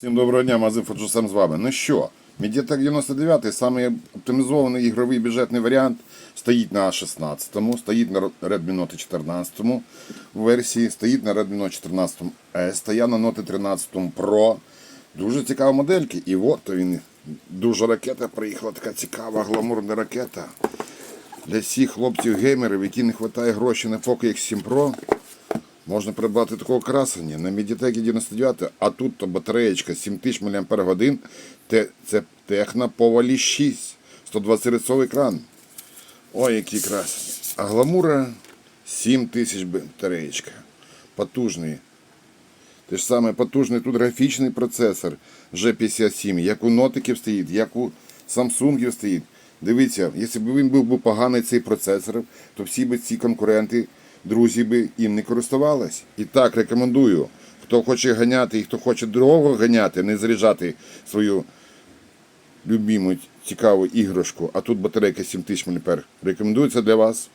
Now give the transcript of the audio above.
Всім доброго дня, Мазив Фоджусам з вами. Ну що, Mediatek 99 самий оптимізований ігровий бюджетний варіант стоїть на 16-му, стоїть на Redmi Note 14 версії, стоїть на Redmi Note 14 S, стояв на Note 13 Pro. Дуже цікава модельки. І от він, дуже ракета приїхала, така цікава, гламурна ракета. Для всіх хлопців-геймерів, які не вистачає грошей на Poco X7 Pro, Можна придбати такого красення на Mediatek 99, а тут то батареєчка 7000 мАч, це Техно Повалі 6, 120 Гц екран. Ой, які красені. А гламура 7000 батареєчка. Потужний. Те ж саме потужний тут графічний процесор G57, як у нотиків стоїть, як у Samsung стоїть. Дивіться, якщо б він був поганий цей процесор, то всі б ці конкуренти, друзі би їм не користувались. І так рекомендую. Хто хоче ганяти і хто хоче дорого ганяти, не заряджати свою любіму цікаву іграшку, а тут батарейка 7000 мА. Рекомендується для вас.